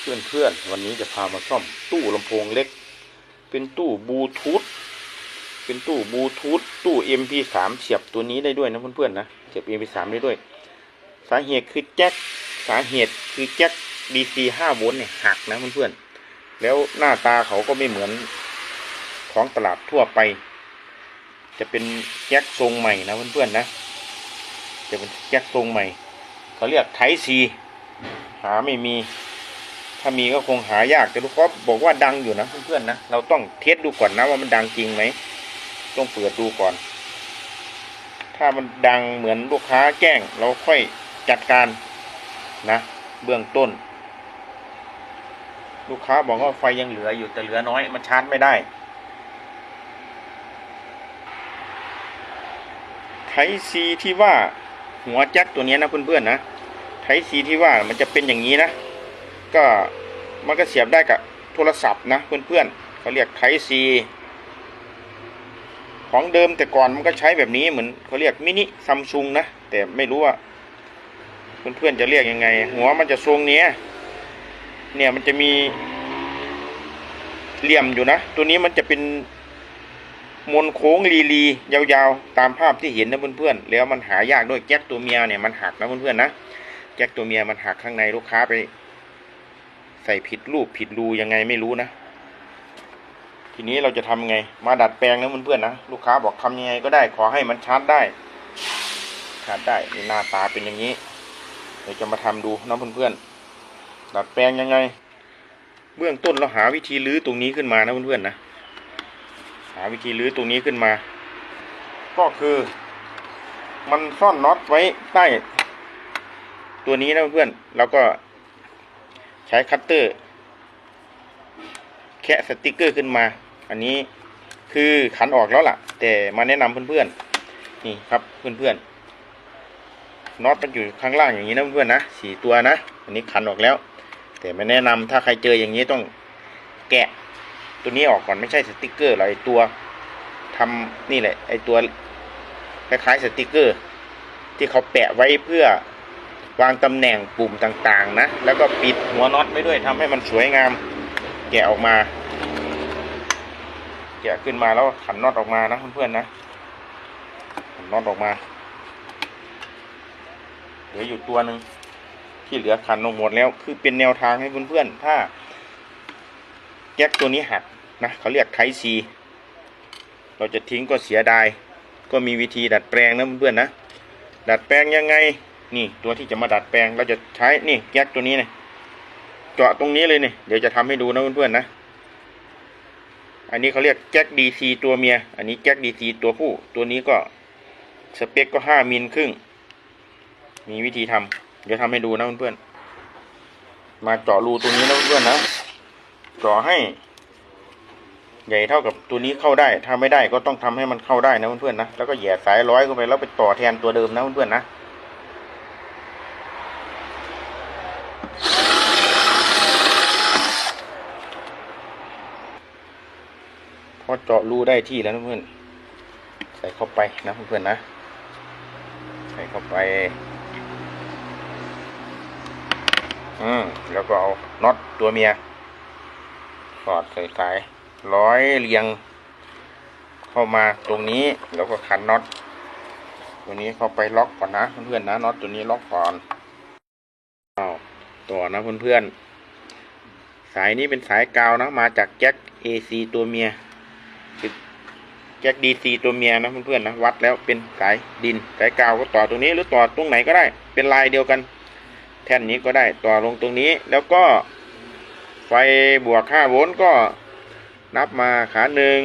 เพื่อนเพื่อนๆวันนี้จะพามาซ่อมตู้ลำโพงเล็ก เป็นตู้บลูทูธเป็นตู้บลูทูธตู้ MP3 เสียบตัวนี้ได้ด้วยนะเพื่อนๆนะเสียบ MP3 ได้ด้วย สาเหตุคือแจ็คสาเหตุคือแจ็ค DC 5โวลต์เนี่ยหักนะเพื่อนๆแล้วหน้าตาเขาก็ไม่เหมือนของตลาดทั่วไป จะเป็นแจ็คทรงใหม่นะเพื่อนๆนะ จะเป็นแจ็คทรงใหม่เขาเรียกไทซีหาไม่มี ถ้ามีก็คงหายากแต่ลูกค้าบอกว่าดังอยู่นะเพื่อนๆนะเราต้องเทสดูก่อนนะว่ามันดังจริงไหมต้องเปิดดูก่อน ถ้ามันดังเหมือนลูกค้าแจ้ง เราค่อยจัดการนะ เบื้องต้น ลูกค้าบอกว่าไฟยังเหลืออยู่แต่เหลือน้อยมันชาร์จไม่ได้ไทซีที่ว่าหัวแจ็คตัวนี้นะเพื่อนๆนะไทซีที่ว่ามันจะเป็นอย่างนี้นะ ก็มันก็เสียบได้กับโทรศัพท์นะเพื่อนๆเขาเรียกไทซีของเดิมแต่ก่อนมันก็ใช้แบบนี้เหมือนเขาเรียกมินิซัมซุงนะ แต่ไม่รู้ว่า เพื่อนๆจะเรียกยังไง หัวมันจะทรงเนี้ยเนี่ยมันจะมีเหลี่ยมอยู่นะ ตัวนี้มันจะเป็นมนโค้งลีลียาวๆ ตามภาพที่เห็นนะเพื่อนๆแล้วมันหายากด้วยแจ็คตัวเมียเนี่ยมันหักนะเพื่อนๆนะแจ็คตัวเมียมันหักข้างในลูกค้าไป ส่ผิดรูปผิดรูยังไงไม่รู้นะ ทีนี้เราจะทำไง มาดัดแปลงนะเพื่อนๆนะลูกค้าบอกทำยังไงก็ได้ขอให้มันชาร์จได้ชาร์จได้นี่หน้าตาเป็นอย่างนี้เดี๋ยวจะมาทำดูนะเพื่อนๆดัดแปลงยังไง เบื้องต้นเราหาวิธีรื้อตรงนี้ขึ้นมานะเพื่อนๆนะหาวิธีรื้อตรงนี้ขึ้นมา ก็คือ มันซ่อนน็อตไว้ใต้ตัวนี้นะเพื่อนเราก็ ใช้คัตเตอร์ แคะสติกเกอร์ขึ้นมา อันนี้คือขันออกแล้วล่ะ แต่มาแนะนำเพื่อนๆ นี่ครับเพื่อนๆน็อตมันอยู่ข้างล่างอย่างนี้นะเพื่อนๆนะสี่ตัวนะ อันนี้ขันออกแล้ว แต่ไม่แนะนำถ้าใครเจออย่างนี้ต้องแกะตัวนี้ออกก่อนไม่ใช่สติกเกอร์หรอกไอตัวทำนี่แหละไอตัวคล้ายๆสติกเกอร์ ที่เขาแปะไว้เพื่อ วางตำแหน่งปุ่มต่างๆนะ แล้วก็ปิดหัวน็อตไว้ด้วยทำให้มันสวยงาม แกะออกมา แกะขึ้นมาแล้วขันน็อตออกมานะเพื่อนๆนะขันน็อตออกมาเหลืออยู่ตัวหนึ่งที่เหลือขันออกหมดแล้ว คือเป็นแนวทางให้เพื่อนๆถ้าแก๊กตัวนี้หักนะเขาเรียกไทซีเราจะทิ้งก็เสียดาย ก็มีวิธีดัดแปลงนะเพื่อนๆนะ ดัดแปลงยังไง นี่ตัวที่จะมาดัดแปลงเราจะใช้นี่แก๊กตัวนี้เนี่ยเจาะตรงนี้เลยเนี่ยเดี๋ยวจะทำให้ดูนะเพื่อนๆนะ อันนี้เขาเรียกแจ็คดีซีตัวเมีย อันนี้แจ็คดีซีตัวผู้ ตัวนี้ก็สเปคก็ห้ามิลครึ่ง มีวิธีทำเดี๋ยวทำให้ดูนะเพื่อนๆมาเจาะรูตรงนี้นะเพื่อนๆนะเจาะให้ ใหญ่เท่ากับตัวนี้เข้าได้ ถ้าไม่ได้ก็ต้องทำให้มันเข้าได้นะเพื่อนๆนะแล้วก็แหย่สายร้อยเข้าไปแล้วไปต่อแทนตัวเดิมนะเพื่อนๆนะ อเจาะรูได้ที่แล้วนะเพื่อนใส่เข้าไปนะเพื่อนๆนะ ใส่เข้าไป อืมแล้วก็เอาน็อตตัวเมีย สอดใส่สายร้อยเรียง เข้ามาตรงนี้แล้วก็ขันน็อตตัวนี้เข้าไปล็อกก่อนนะเพื่อนๆนะน็อตตัวนี้ล็อกก่อนอ้าวต่อนะเพื่อนๆสายนี้เป็นสายกาวนะมาจากแจ็ค AC ตัวเมีย คือแจ็ค DC ตัวเมียนะเพื่อนๆนะวัดแล้วเป็นสายดินสายกาวก็ต่อตรงนี้หรือต่อตรงไหนก็ได้ เป็นลายเดียวกัน แท่นนี้ก็ได้ต่อลงตรงนี้ แล้วก็ ไฟบวก5โวลต์ก็นับมาขาหนึ่ง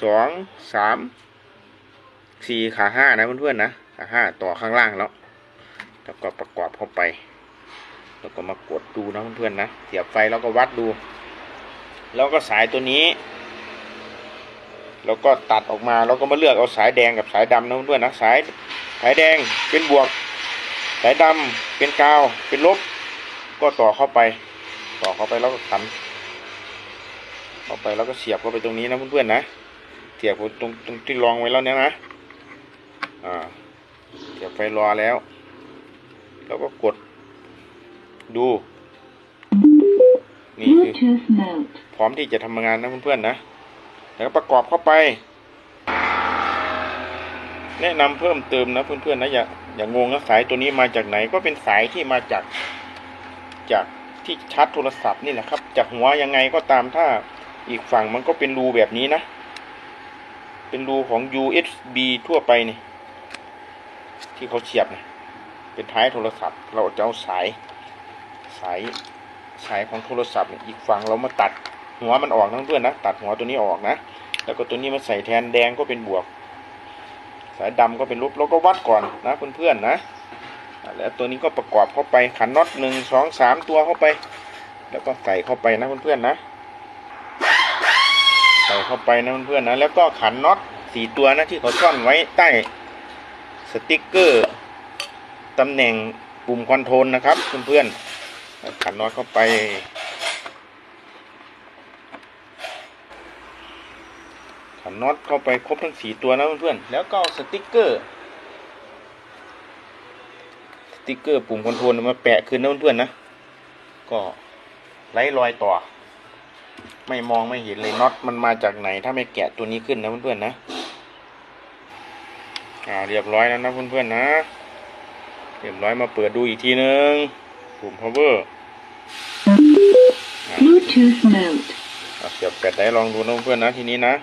สองสามสี่ขาห้านะเพื่อนๆนะขาห้าต่อข้างล่างแล้วแล้วก็ประกอบเข้าไป แล้วก็มากดดูนะเพื่อนๆนะเสียบไฟแล้วก็วัดดู แล้วก็สายตัวนี้ แล้วก็ตัดออกมาแล้วก็มาเลือกเอาสายแดงกับสายดำนะเพื่อนนะสายสายแดงเป็นบวก สายดำเป็นกาว เป็นลบ ก็ต่อเข้าไป ต่อเข้าไปแล้วก็ขันเข้าไปแล้วก็เสียบเข้าไปตรงนี้นะเพื่อนๆนะเสียบตรงตรงที่รองไว้แล้วเนี่ยนะอ่าเสียบไฟรอแล้ว แล้วก็กดดูนี่คือ พร้อมที่จะทำงานนะเพื่อนๆนะ แล้วก็ประกอบเข้าไป แนะนำเพิ่มเติมนะเพื่อนๆนะอย่าอย่าง งงนะสายตัวนี้มาจากไหนก็เป็นสายที่มาจากจากที่ชาร์จโทรศัพท์นี่แหละครับ จากหัวยังไงก็ตามถ้าอีกฝั่งมันก็เป็นรูแบบนี้นะ เป็นรูของ USB ทั่วไปนี่ที่เขาเสียบนะเป็นท้ายโทรศัพท์ เราจะเอาสายสายสายของโทรศัพท์อีกฝั่งเรามาตัด หัวมันออกนะเพื่อนนะตัดหัวตัวนี้ออกนะ แล้วก็ตัวนี้มาใส่แทนแดงก็เป็นบวก สายดำก็เป็นลบเราก็วัดก่อนนะเพื่อนๆนะอะแล้วตัวนี้ก็ประกอบเข้าไปขันน็อตหนึ่งสองสามตัวเข้าไป แล้วก็ใส่เข้าไปนะเพื่อนๆนะ ใส่เข้าไปนะเพื่อนๆนะ แล้วก็ขันน็อตสี่ตัวนะที่เขาซ่อนไว้ใต้สติกเกอร์ตำแหน่งปุ่มคอนโทรลนะครับเพื่อนๆขันน็อตเข้าไป ขันน็อตเข้าไปครบทั้งสี่ตัวนะเพื่อนๆ แล้วก็เอาสติกเกอร์ สติกเกอร์ปุ่มคอนโทรลมาแปะคืนนะเพื่อนๆนะ ก็ไร้รอยต่อ ไม่มองไม่เห็นเลยน็อตมันมาจากไหน ถ้าไม่แกะตัวนี้ขึ้นนะเพื่อนๆนะ อ่าเรียบร้อยแล้วนะเพื่อนๆนะ เรียบร้อยมาเปิดดูอีกทีนึง ปุ่ม power Bluetooth mode. อะเสียบแปดได้ลองดูนะเพื่อนๆนะทีนี้นะ